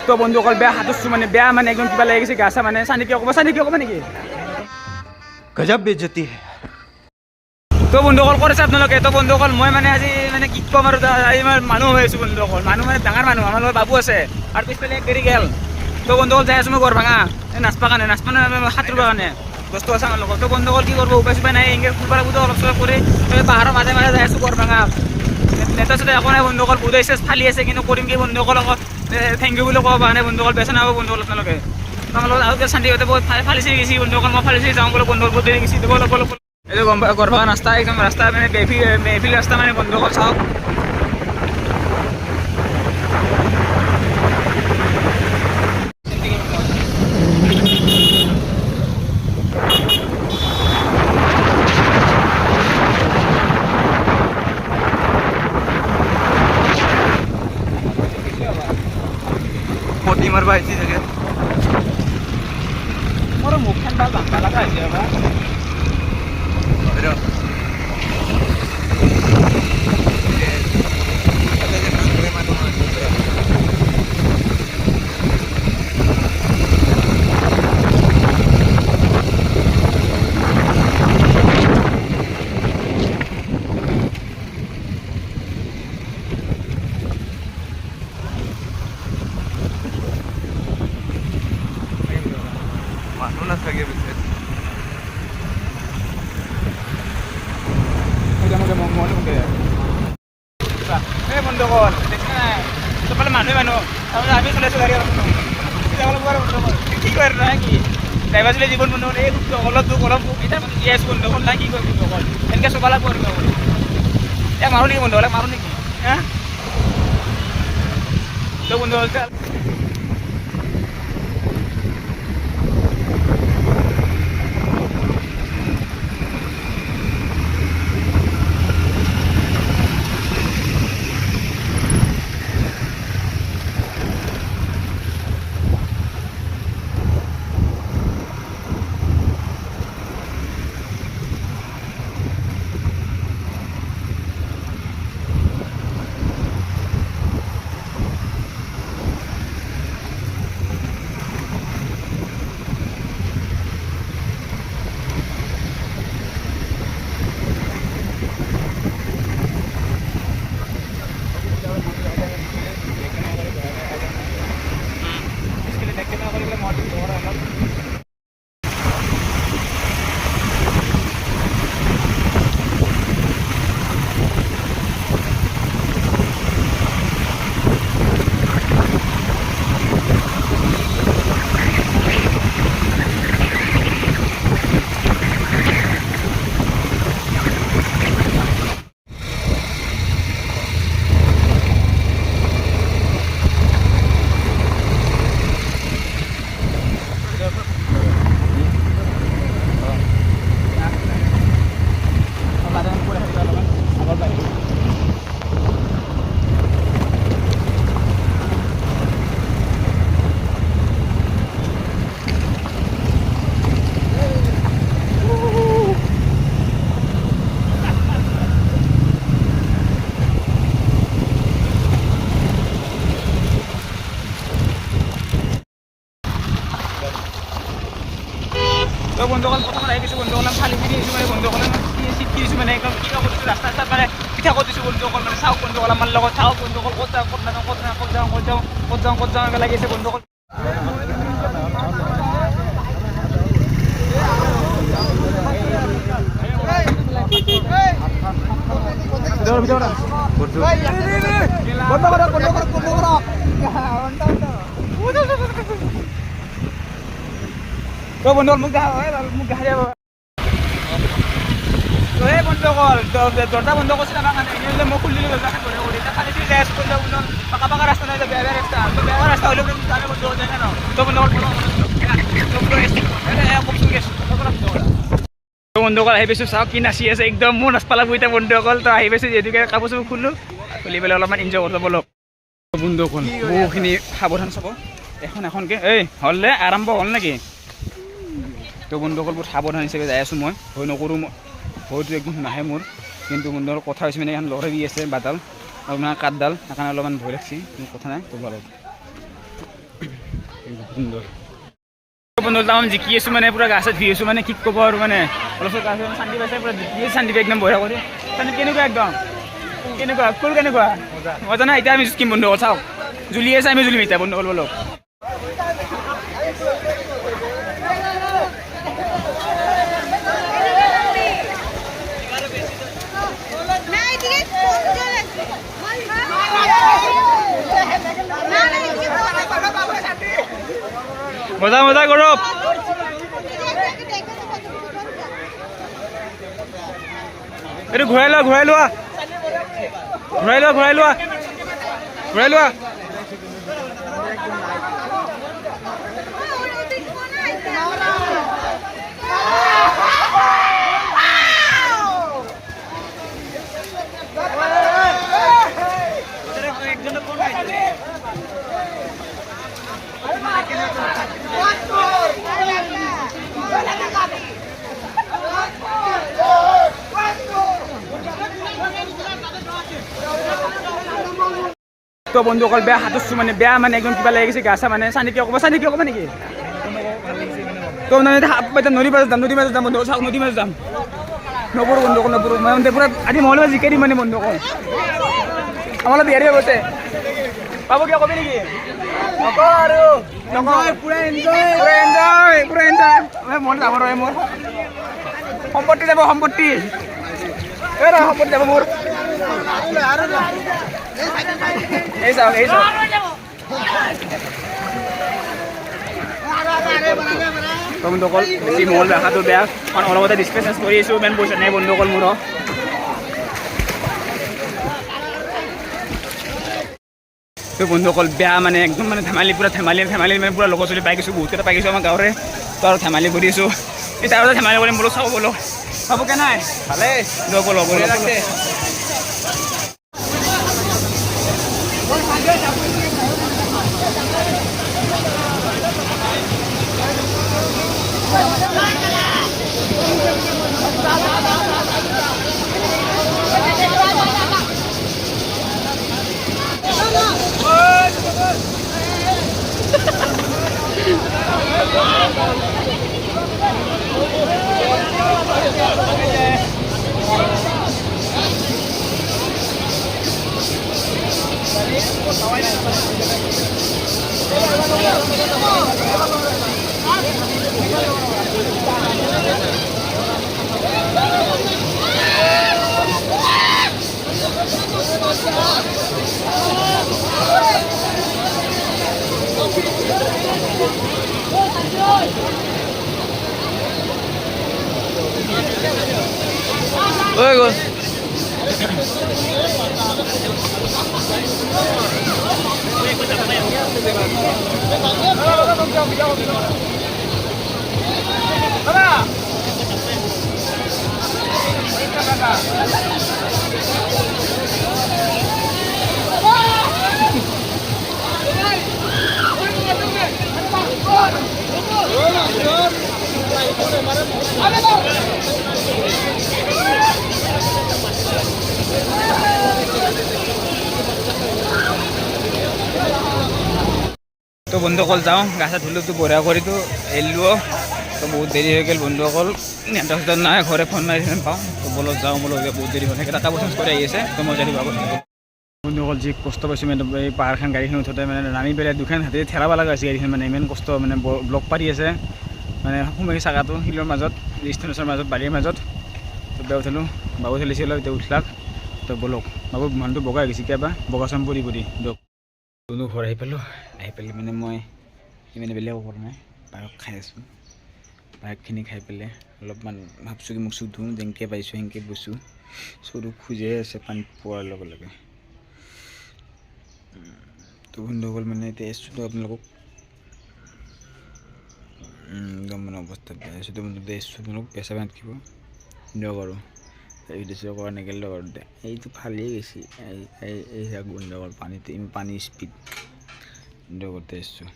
তো বন্ধুসকল বেয়া হাতত মানে বেয়া মানে একদম কিবা লাগি গৈছে গা মানে? চানি কিয় ক'ব? চানি কিয় ক'ব নেকি? গজব বেজতি তো বন্ধুসকল কৰিছে আপোনালোকে। তো বন্ধুসকল মই মানে আজি মানে কি ক'ম আৰু মানুহ হৈ আছোঁ বন্ধুসকল মানুহ মানে ডাঙৰ মানুহ আমাৰ বাবু আছে। আৰু পিছফালে এক গাড়ী গেল। তো বন্ধুসকল যাই আছো মই ঘৰ ভাঙা। এই নাচপা কাৰণে নাচপা মানে সাঁতুৰিব কাৰণে। বস্তু আছে আমাৰ লগত। তো বন্ধু বন্ধুসকল কি কৰিব? উপায় চুপায় নাই। এনেকৈ ফুৰিব লাগিব অলপ চলপ কৰি পাহাৰৰ মাজে মাজে যাই আছো ঘৰ ভাঙা। নেতা চেতা একো নাই বন্ধুসকল বুজাইছে ফালি আছে কিন্তু কৰিম কি বন্ধুসকল থেংক ইউ বুলি ক'ব পৰা নাই বন্ধুসকল বেচা নাপাব বন্ধুসকল আপোনালোকে। লগত আৰু শান্তিগতে বহুত ফালিছে গৈছে, বন্ধুসকল, মই ফালিছে যাওঁ বোলে বন্ধুসকল বহুত দেৰি গৈছে এইটো গম গড় ৰাস্তা, একদম ৰাস্তা মানে মেফিল মেফিল ৰাস্তা মানে বন্ধুসকল চাওক। আমার বাইজি থেকে। মোর মুখখান বাল বাঙ্গালা খাইছে আবার। Manunas lagi bisa. এতিয়া মোক মন মন উঠে এই বন্ধুসকল দেখিছে নাই চবফালে মানুহে মানুহ। তাৰমানে আমি চলাইছোঁ গাড়ী অলপ যাবলৈ পৰা বন্ধুসকল কি কৰে নাই কি? ড্ৰাইভাৰ চলাই জীৱন বন্ধুসকল এই দুখ অলপ দুখ অলপ দুখ। এতিয়া মানে জীয়াই আছোঁ বন্ধুসকল নাই কি কৰে। বন্ধুসকল এনেকৈ লাগব আৰু বন্ধুসকল এ মাৰোঁ নেকি বন্ধুসকল মাৰোঁ নেকি? হা? তো বন্ধুসকল চাল ক'ত যাওঁ নাযাওঁ ক'ত নাযাওঁ ক'ত যাওঁ ক'ত যাওঁ ক'ত যাওঁ ক'ত যাওঁ লাগি আছে বন্ধুসকল ভিতৰত ভিতৰত বন্ধ কৰক বন্ধ কৰক বন্ধ কৰক মোক মোক গাড়ী এই বন্ধুসকল দৰ্জা বন্ধ কৰিছিল আমাৰ মই খুলি দিলোঁ কৰি বন্ধুসকল তো আহি পাইছোঁ, চাওক কি নাচি আছে। একদম মোৰ নাচপা লাগব এতিয়া বন্ধুসকল তো আহি পাইছোঁ যিহেতুকে কাপোৰ চাপোৰ খুলোঁ, খুলি পেলাই অলপমান এনজয় কৰিব বলক বন্ধুসকল বহুখিনি সাৱধান চাব। এখন এখনকৈ, এই হ'ল দে আৰম্ভ হ'ল নেকি? তো বন্ধুসকল বহুত সাৱধান হিচাপে যাই আছোঁ মই। ভয় নকৰোঁ মই। ভয়টো একদম নাহে মোৰ। কিন্তু বন্ধুসকল কথা হৈছে মানে এখন লৰাই দি আছে বাদাল অলপমান কাঠডাল সেইকাৰণে অলপমান ভয় লাগছে কথা নাই তো বন্ধু তামাম জিকি আছোঁ মানে পূৰা গা চা ধুই আছোঁ মানে কি ক'ব আৰু মানে। অলপ শান্তি পাইছে পূৰা শান্তি পাই একদম বঢ়িয়া কৰি। শান্তি কেনেকুৱা একদম? কেনেকুৱা? ফুল কেনেকুৱা? মজা। নাই এতিয়া আমি বন্ধু চাওক। জুলি আছে আমি জুলিম এতিয়া বন্ধু হ'ল বলক না এদিকে ফোন চলে আসছে না না এদিকে ফোন আসছে মজা মজা করো। এইটো ঘূৰাই লোৱা ঘূৰাই লোৱা ঘূৰাই লোৱা ঘূৰাই লোৱা ঘূৰাই লোৱা তো বন্ধুসকল বেয়া হাতত মানে বেয়া মানে একদম কিবা লাগি গৈছে গা চা মানে। চানি কিয় ক'বা চানি কিয় ক'বা নেকি? তো মানে নদী মাজত যাম নদী মাজত যাম বন্ধু চাওক নদী মাজত যাম। নপৰো বন্ধুসকল নপৰো। মানে পূৰা আজি মহলে জিকাই দিম মানে বন্ধুসকল আমাৰ লগত বিহাৰী আগতে পাব কিয় ক'বি নেকি? নকওঁ আৰু নকওঁ পূৰা এনজয় পূৰা এনজয় পূৰা এনজয় মন যাব নহয় মোৰ। সম্পত্তি যাব সম্পত্তি। এই সম্পত্তি যাব মোৰ। এই বেয়া। কাৰণ অলপতে কৰি আছোঁ, ইমান পইচা নাই বন্ধুসকল মোৰ। তো বন্ধুসকল, বেয়া মানে একদম মানে ধেমালি, পূৰা ধেমালি ধেমালি মানে পূৰা লগৰ ছোৱালী পাই গৈছোঁ বহুতকেইটা পাই গৈছোঁ আমাৰ গাঁৱৰে। তো আৰু ধেমালি কৰি আছোঁ। এই তাৰ ধেমালি কৰিম বোলো চাব বোলো। চাব কে নাই ভালে যাব ল'ব লাগছে ঐ গ'ল তো বন্ধুসকল যাওঁ, গা চা ধুলো তো বঢ়িয়া কৰি তো এৰিলোঁ। তো বহুত দেৰি হৈ গ'ল বন্ধুসকল নেটৱৰ্ক নাই, ঘৰে ফোন মাৰি পাওঁ। তো বলত যাওঁ বোলো এতিয়া বহুত দেৰি হৈ থাকে টাটা বচন কৰি আহি আছে। তো মই জানিব বন্ধুসকল যি কষ্ট পাইছোঁ মানে এই পাহাৰখন গাড়ীখন উঠোঁতে মানে নামি পেলাই দুখন হাতে ঠেলাব লগা হৈছে গাড়ীখন মানে ইমান কষ্ট মানে ব্লক পাৰি আছে। মানে সোমাই চাকাটো শিলৰ মাজত ষ্টেচনৰ মাজত বাৰীৰ মাজত। তো বেয়া উঠালোঁ বাবু ঠেলিছিল এতিয়া উঠলাক। তো বলক বাবু মানুহটো বগা হৈ গৈছে কিবা বগা চাম পৰি পৰি দিয়ক। কোনো ঘৰ আহি পালোঁ আহি পেলাই মানে মই ইমান বেলেগ কৰা নাই পায়স খাই আছোঁ। পায়সখিনি খাই পেলাই অলপমান ভাবছোঁ কি মোক চুখ ধুওঁ যেনেকৈ পাইছোঁ সেনেকৈ বৈছোঁ চৰু খোজে আছে পানীত পোৱাৰ লগে লগে। তো বন্ধুসকল মানে আপোনালোকক উম, একদম মানে অৱস্থা বেয়া হৈছে তো বন্ধু এছোঁ আপোনালোক পেচা নাথাকিব দিয়ক আৰু এই দেশে কৰা গেল আৰু দে এইটো ফালিয়ে গৈছে এই এই এই পানীটো ইমান পানী স্পীড দিয়ক এছোঁ